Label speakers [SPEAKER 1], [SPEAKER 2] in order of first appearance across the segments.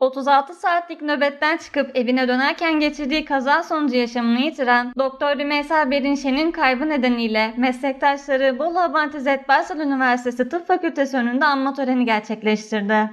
[SPEAKER 1] ...36 saatlik nöbetten çıkıp evine dönerken geçirdiği kaza sonucu yaşamını yitiren Doktor Rümeysa Berinşen'in kaybı nedeniyle meslektaşları Bolu Abant İzzet Baysal Üniversitesi Tıp Fakültesi önünde anma töreni gerçekleştirdi.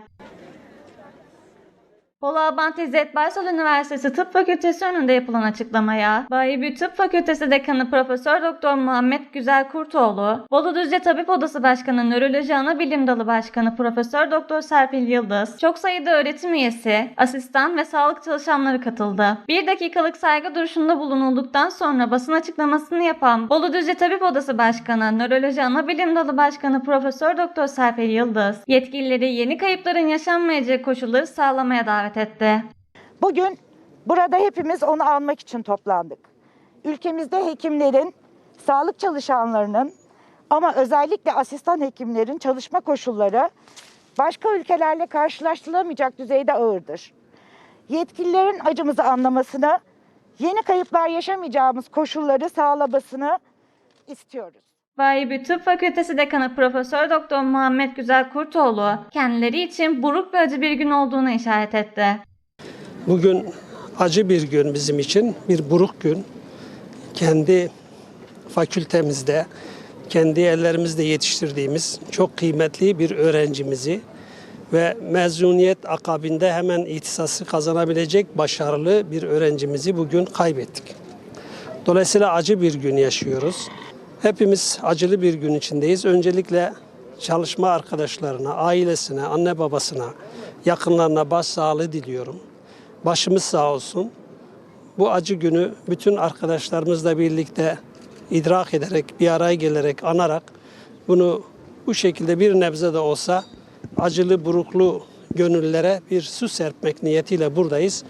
[SPEAKER 1] Bolu Abant İzzet Baysal Üniversitesi Tıp Fakültesi önünde yapılan açıklamaya Bayibi Tıp Fakültesi Dekanı Profesör Doktor Muhammed Güzel Kurtoğlu, Bolu Düzce Tabip Odası Başkanı Nöroloji Ana Bilim Dalı Başkanı Profesör Doktor Serpil Yıldız, çok sayıda öğretim üyesi, asistan ve sağlık çalışanları katıldı. Bir dakikalık saygı duruşunda bulunulduktan sonra basın açıklamasını yapan Bolu Düzce Tabip Odası Başkanı, Nöroloji Ana Bilim Dalı Başkanı Profesör Doktor Serpil Yıldız, yetkilileri yeni kayıpların yaşanmayacağı koşulları sağlamaya davet etti.
[SPEAKER 2] Bugün burada hepimiz onu almak için toplandık. Ülkemizde hekimlerin, sağlık çalışanlarının ama özellikle asistan hekimlerin çalışma koşulları başka ülkelerle karşılaştırılamayacak düzeyde ağırdır. Yetkililerin acımızı anlamasını, yeni kayıplar yaşamayacağımız koşulları sağlamasını istiyoruz.
[SPEAKER 1] Bayibi Tıp Fakültesi Dekanı Profesör Doktor Muhammed Güzel Kurtoğlu, kendileri için buruk ve acı bir gün olduğunu işaret etti.
[SPEAKER 3] Bugün acı bir gün bizim için, bir buruk gün. Kendi fakültemizde, kendi ellerimizde yetiştirdiğimiz çok kıymetli bir öğrencimizi ve mezuniyet akabinde hemen ihtisası kazanabilecek başarılı bir öğrencimizi bugün kaybettik. Dolayısıyla acı bir gün yaşıyoruz. Hepimiz acılı bir gün içindeyiz. Öncelikle çalışma arkadaşlarına, ailesine, anne babasına, yakınlarına başsağlığı diliyorum. Başımız sağ olsun. Bu acı günü bütün arkadaşlarımızla birlikte idrak ederek, bir araya gelerek, anarak bunu bu şekilde bir nebze de olsa acılı, buruklu gönüllere bir su serpmek niyetiyle buradayız.